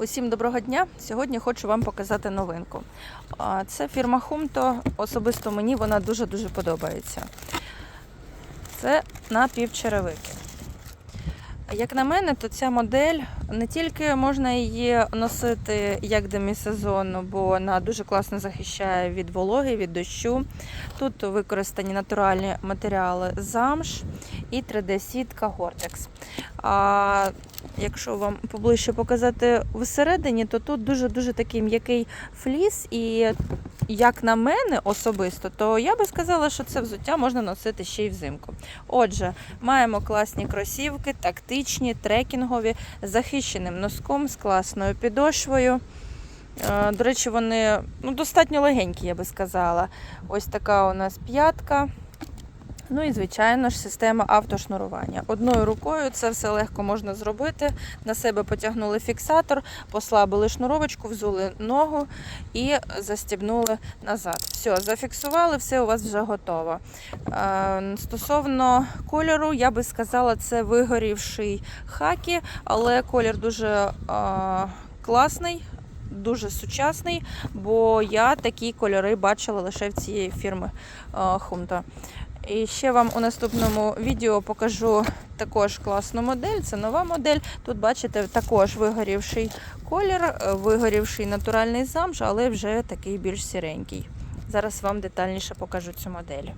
Усім доброго дня! Сьогодні хочу вам показати новинку. Це фірма Humto. Особисто мені вона дуже-дуже подобається. Це напівчеревики. Як на мене, то ця модель не тільки можна її носити як демісезонну, бо вона дуже класно захищає від вологи, від дощу. Тут використані натуральні матеріали замш і 3D-сітка Gore-Tex. Якщо вам поближче показати всередині, то тут дуже-дуже такий м'який фліс. І як на мене особисто, то я би сказала, що це взуття можна носити ще й взимку. Отже, маємо класні кросівки, тактичні, трекінгові, з захищеним носком, з класною підошвою. Е, До речі, вони ну, достатньо легенькі, я би сказала. Ось така у нас п'ятка. Ну і, звичайно ж, система автошнурування. Одною рукою це все легко можна зробити. На себе потягнули фіксатор, послабили шнуровочку, взули ногу і застібнули назад. Все, зафіксували, все у вас вже готово. Е, Стосовно кольору, я би сказала, це вигорівший хакі, але колір дуже е, класний. Дуже сучасний, бо я такі кольори бачила лише в цієї фірми е, Humto. І ще вам у наступному відео покажу також класну модель. Це нова модель. Тут бачите також вигорівший колір, е, вигорівший натуральний замш, але вже такий більш сіренький. Зараз вам детальніше покажу цю модель.